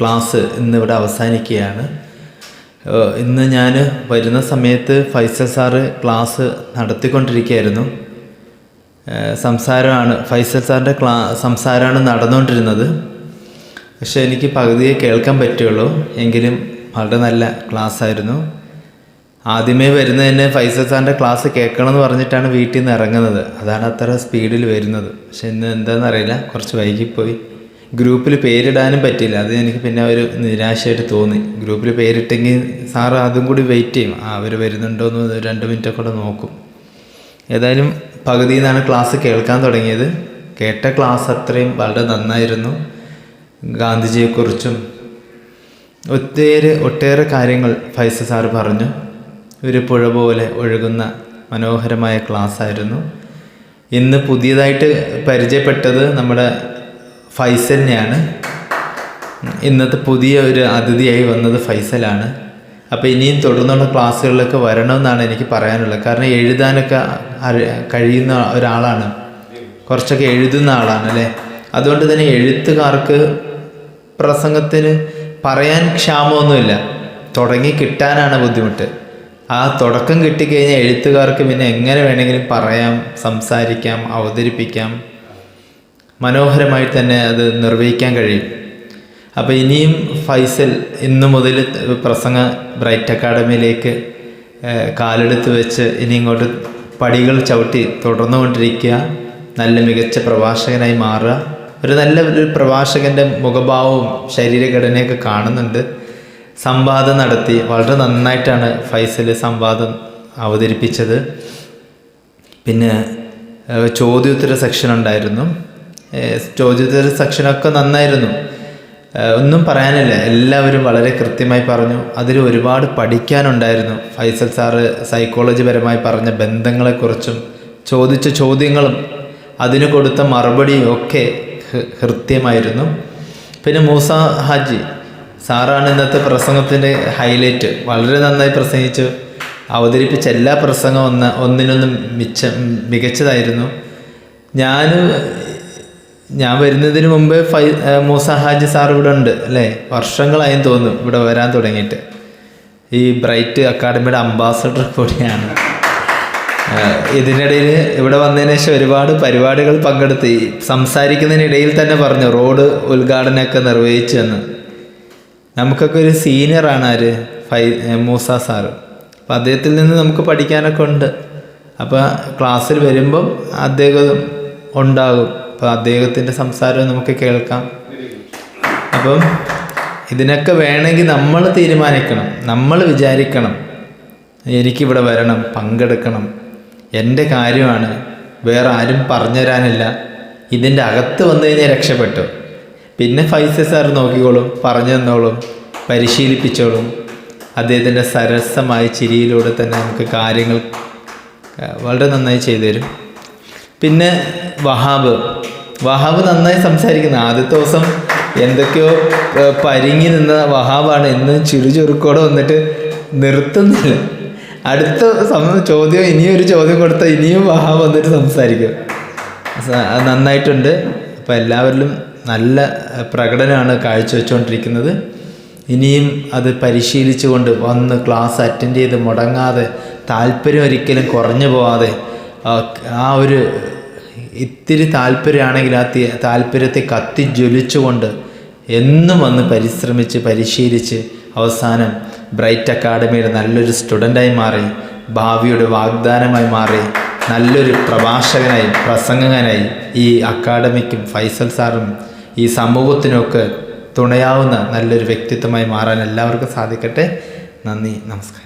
Class ഇന്നിവിടെ അവസാനിക്കുകയാണ്. ഇന്ന് ഞാൻ വരുന്ന സമയത്ത് ഫൈസൽ സാറ് ക്ലാസ് നടത്തിക്കൊണ്ടിരിക്കുകയായിരുന്നു. സംസാരമാണ് ഫൈസൽ സാറിന്റെ ക്ലാ സംസാരമാണ് നടന്നുകൊണ്ടിരുന്നത്. പക്ഷേ എനിക്ക് പകുതിയെ കേൾക്കാൻ പറ്റുള്ളൂ. എങ്കിലും വളരെ നല്ല ക്ലാസ് ആയിരുന്നു. ആദ്യമേ വരുന്ന തന്നെ ഫൈസൽ സാറിന്റെ ക്ലാസ് കേൾക്കണം എന്ന് പറഞ്ഞിട്ടാണ് വീട്ടിൽ നിന്ന് ഇറങ്ങുന്നത്. അതാണ് അത്ര സ്പീഡിൽ വരുന്നത്. പക്ഷെ ഇന്ന് എന്താണെന്നറിയില്ല കുറച്ച് വൈകിപ്പോയി. ഗ്രൂപ്പിൽ പേരിടാനും പറ്റില്ല. അത് എനിക്ക് പിന്നെ ഒരു നിരാശയായിട്ട് തോന്നി. ഗ്രൂപ്പിൽ പേരിട്ടെങ്കിൽ സാറ് അതും കൂടി വെയിറ്റ് ചെയ്യും. അവർ വരുന്നുണ്ടോ എന്ന് രണ്ട് മിനിറ്റൊക്കെ കൂടെ നോക്കും. ഏതായാലും പകുതിയിൽ നിന്നാണ് ക്ലാസ് കേൾക്കാൻ തുടങ്ങിയത്. കേട്ട ക്ലാസ് അത്രയും വളരെ നന്നായിരുന്നു. ഗാന്ധിജിയെക്കുറിച്ചും ഒത്തേറെ ഒട്ടേറെ കാര്യങ്ങൾ ഫൈസ സാറ് പറഞ്ഞു. ഒരു പുഴ പോലെ ഒഴുകുന്ന മനോഹരമായ ക്ലാസ് ആയിരുന്നു. ഇന്ന് പുതിയതായിട്ട് പരിചയപ്പെട്ടത് നമ്മുടെ ഫൈസലിനെയാണ്. ഇന്നത്തെ പുതിയ ഒരു അതിഥിയായി വന്നത് ഫൈസലാണ്. അപ്പോൾ ഇനിയും തുടർന്നുള്ള ക്ലാസ്സുകളിലൊക്കെ വരണമെന്നാണ് എനിക്ക് പറയാനുള്ളത്. കാരണം എഴുതാനൊക്കെ കഴിയുന്ന ഒരാളാണ്. കുറച്ചൊക്കെ എഴുതുന്ന ആളാണ് അല്ലേ? അതുകൊണ്ട് തന്നെ എഴുത്തുകാർക്ക് പ്രസംഗത്തിന് പറയാൻ ക്ഷാമമൊന്നുമില്ല. തുടങ്ങി കിട്ടാനാണ് ബുദ്ധിമുട്ട്. ആ തുടക്കം കിട്ടിക്കഴിഞ്ഞാൽ എഴുത്തുകാർക്ക് പിന്നെ എങ്ങനെ വേണമെങ്കിലും പറയാം സംസാരിക്കാം അവതരിപ്പിക്കാം. മനോഹരമായി തന്നെ അത് നിർവഹിക്കാൻ കഴിയും. അപ്പോൾ ഇനിയും ഫൈസൽ ഇന്ന് മുതൽ പ്രസംഗ ബ്രൈറ്റ് അക്കാഡമിയിലേക്ക് കാലെടുത്ത് വെച്ച് ഇനി ഇങ്ങോട്ട് പടികൾ ചവിട്ടി തുടർന്നുകൊണ്ടിരിക്കുക. നല്ല മികച്ച പ്രഭാഷകനായി മാറുക. ഒരു നല്ല ഒരു പ്രഭാഷകന്റെ മുഖഭാവവും ശരീരഘടനയൊക്കെ കാണുന്നുണ്ട്. സംവാദം നടത്തി വളരെ നന്നായിട്ടാണ് ഫൈസൽ സംവാദം അവതരിപ്പിച്ചത്. പിന്നെ ചോദ്യോത്തര സെക്ഷൻ ഉണ്ടായിരുന്നു. ചോദ്യോത്തര സെക്ഷനൊക്കെ നന്നായിരുന്നു. ഒന്നും പറയാനില്ല. എല്ലാവരും വളരെ കൃത്യമായി പറഞ്ഞു. അതിൽ ഒരുപാട് പഠിക്കാനുണ്ടായിരുന്നു. ഫൈസൽ സാറ് സൈക്കോളജി പരമായി പറഞ്ഞ ബന്ധങ്ങളെക്കുറിച്ചും ചോദിച്ച ചോദ്യങ്ങളും അതിന് കൊടുത്ത മറുപടിയും ഒക്കെ ഹൃത്യമായിരുന്നു പിന്നെ മൂസ ഹാജി സാറാണ് ഇന്നത്തെ പ്രസംഗത്തിന്റെ ഹൈലൈറ്റ്. വളരെ നന്നായി പ്രസംഗിച്ചു. അവതരിപ്പിച്ച എല്ലാ പ്രസംഗവും ഒന്ന് ഒന്നിനൊന്നും മിച്ച മികച്ചതായിരുന്നു. ഞാൻ ഞാൻ വരുന്നതിന് മുമ്പേ ഫൈ മൂസ ഹാജി സാർ ഇവിടെ ഉണ്ട് അല്ലേ? വർഷങ്ങളായും തോന്നും ഇവിടെ വരാൻ തുടങ്ങിയിട്ട്. ഈ ബ്രൈറ്റ് അക്കാഡമിയുടെ അംബാസഡർ കൂടിയാണ്. ഇതിനിടയിൽ ഇവിടെ വന്നതിന് ശേഷം ഒരുപാട് പരിപാടികൾ പങ്കെടുത്ത് സംസാരിക്കുന്നതിനിടയിൽ തന്നെ പറഞ്ഞു റോഡ് ഉദ്ഘാടനമൊക്കെ നിർവഹിച്ചു എന്ന്. നമുക്കൊക്കെ ഒരു സീനിയറാണ് ആര്? ഫൈ മൂസ സാറ് അപ്പം അദ്ദേഹത്തിൽ നിന്ന് നമുക്ക് പഠിക്കാനൊക്കെ ഉണ്ട്. അപ്പോൾ ക്ലാസ്സിൽ വരുമ്പം അദ്ദേഹം ഉണ്ടാകും. അപ്പോൾ അദ്ദേഹത്തിന്റെ സംസാരം നമുക്ക് കേൾക്കാം. അപ്പം ഇതിനൊക്കെ വേണമെങ്കിൽ നമ്മൾ തീരുമാനിക്കണം. നമ്മൾ വിചാരിക്കണം. എനിക്കിവിടെ വരണം പങ്കെടുക്കണം. എന്റെ കാര്യമാണ്. വേറെ ആരും പറഞ്ഞു തരാനില്ല. ഇതിന്റെ അകത്ത് വന്നു കഴിഞ്ഞാൽ രക്ഷപ്പെട്ടു. പിന്നെ ഫൈസ സാർ നോക്കിക്കോളും പറഞ്ഞു തന്നോളും പരിശീലിപ്പിച്ചോളും. അദ്ദേഹത്തിന്റെ സരസമായ ചിരിയിലൂടെ തന്നെ നമുക്ക് കാര്യങ്ങൾ വളരെ നന്നായി ചെയ്തു തരും പിന്നെ വഹാബ്. വഹാബ് നന്നായി സംസാരിക്കുന്ന. ആദ്യത്തെ ദിവസം എന്തൊക്കെയോ പരിങ്ങി നിന്ന വഹാബാണ് ഇന്ന് ചുരുചുറുക്കോടെ വന്നിട്ട് നിർത്തുന്നില്ല. അടുത്ത ചോദ്യം ഇനിയും ഒരു ചോദ്യം കൊടുത്താൽ ഇനിയും വഹാബ് വന്നിട്ട് സംസാരിക്കും. നന്നായിട്ടുണ്ട്. അപ്പോൾ എല്ലാവരിലും നല്ല പ്രകടനമാണ് കാഴ്ചവെച്ചുകൊണ്ടിരിക്കുന്നത് ഇനിയും അത് പരിശീലിച്ചുകൊണ്ട് വന്ന് ക്ലാസ് അറ്റൻഡ് ചെയ്ത് മുടങ്ങാതെ താല്പര്യം ഒരിക്കലും കുറഞ്ഞു പോവാതെ ആ, ഒരു ഇത്തിരി താല്പര്യമാണെങ്കിൽ ആ താല്പര്യത്തെ കത്തിജ്വലിച്ചുകൊണ്ട് എന്നും വന്ന് പരിശ്രമിച്ച് പരിശീലിച്ച് അവസാനം ബ്രൈറ്റ് അക്കാഡമിയുടെ നല്ലൊരു സ്റ്റുഡന്റായി മാറി ഭാവിയുടെ വാഗ്ദാനമായി മാറി നല്ലൊരു പ്രഭാഷകനായി പ്രസംഗകനായി ഈ അക്കാഡമിക്കും ഫൈസൽ സാറും ഈ സമൂഹത്തിനുമൊക്കെ തുണയാവുന്ന നല്ലൊരു വ്യക്തിത്വമായി മാറാൻ എല്ലാവർക്കും സാധിക്കട്ടെ. നന്ദി നമസ്കാരം.